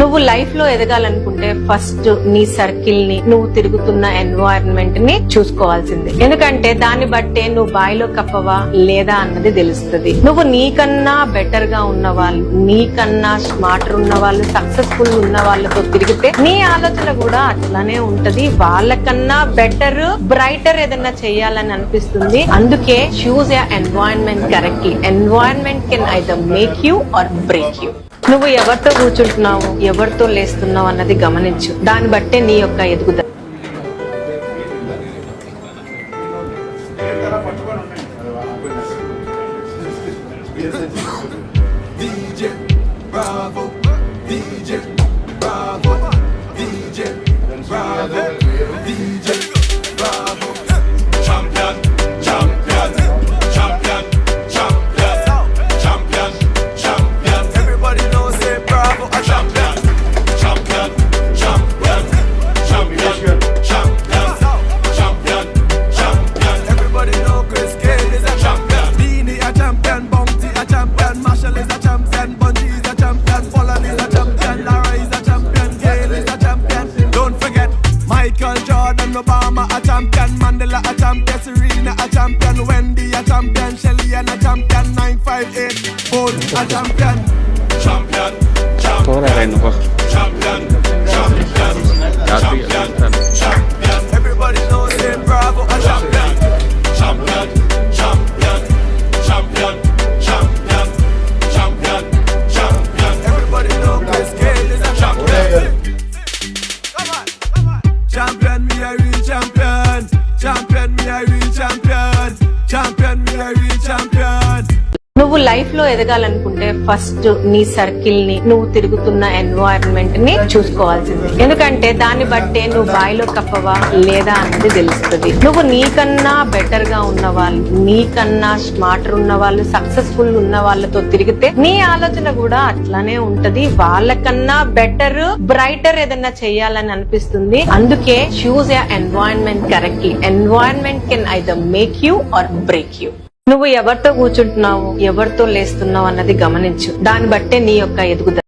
నువ్వు లైఫ్లో ఎదగాలనుకుంటే ఫస్ట్ నీ సర్కిల్ని నువ్వు తిరుగుతున్న ఎన్వైరన్మెంట్ని చూసుకోవాల్సింది. ఎందుకంటే దాన్ని బట్టే నువ్వు బాయిలో కప్పవా లేదా అన్నది తెలుస్తుంది. నువ్వు నీకన్నా బెటర్గా ఉన్న వాళ్ళు నీకన్నా స్మార్టర్ ఉన్న వాళ్ళు సక్సెస్ఫుల్ ఉన్న వాళ్ళతో తిరిగితే నీ ఆలోచన కూడా అట్లానే ఉంటది. వాళ్ళకన్నా బెటర్ బ్రైటర్ ఏదన్నా చేయాలని అనిపిస్తుంది. అందుకే choose your environment correctly environment can either make you or break you నువ్వు ఎవరితో కూర్చుంటున్నావు ఎవరితో లేస్తున్నావు అన్నది గమనించు. దాన్ని బట్టే నీ యొక్క ఎదుగుదల. Yes, Obama a champion, Mandela a champion, Serena a champion, Wendy a champion, Shelly a champion, 958, Ford a champion. Champion, champion, champion, champion, champion. Everybody knows him, Bravo a champion, champion, champion, champion, champion, champion, champion. Everybody knows Chris Gale is a champion. Come on, come on, champion. Champion, we are నువ్వు లైఫ్లో ఎదగాలనుకుంటే first నీ సర్కిల్ని నువ్వు తిరుగుతున్న ఎన్వైరన్మెంట్ని చూసుకోవాల్సింది. ఎందుకంటే దాన్ని బట్టే నువ్వు బాయిలో కప్పవా లేదా అన్నది తెలుస్తుంది. నువ్వు నీకన్నా బెటర్గా ఉన్న వాళ్ళు నీకన్నా స్మార్టర్ ఉన్న వాళ్ళు సక్సెస్ఫుల్ ఉన్న వాళ్ళతో తిరిగితే నీ ఆలోచన కూడా అట్లానే ఉంటది. వాళ్ళకన్నా బెటర్ బ్రైటర్ ఏదన్నా చేయాలని అనిపిస్తుంది. అందుకే choose your environment correctly environment can either make you or break you నువ్వు ఎవరితో కూర్చుంటున్నావు ఎవరితో లేస్తున్నావు అన్నది గమనించు. దాన్ని బట్టే నీ యొక్క ఎదుగుదల.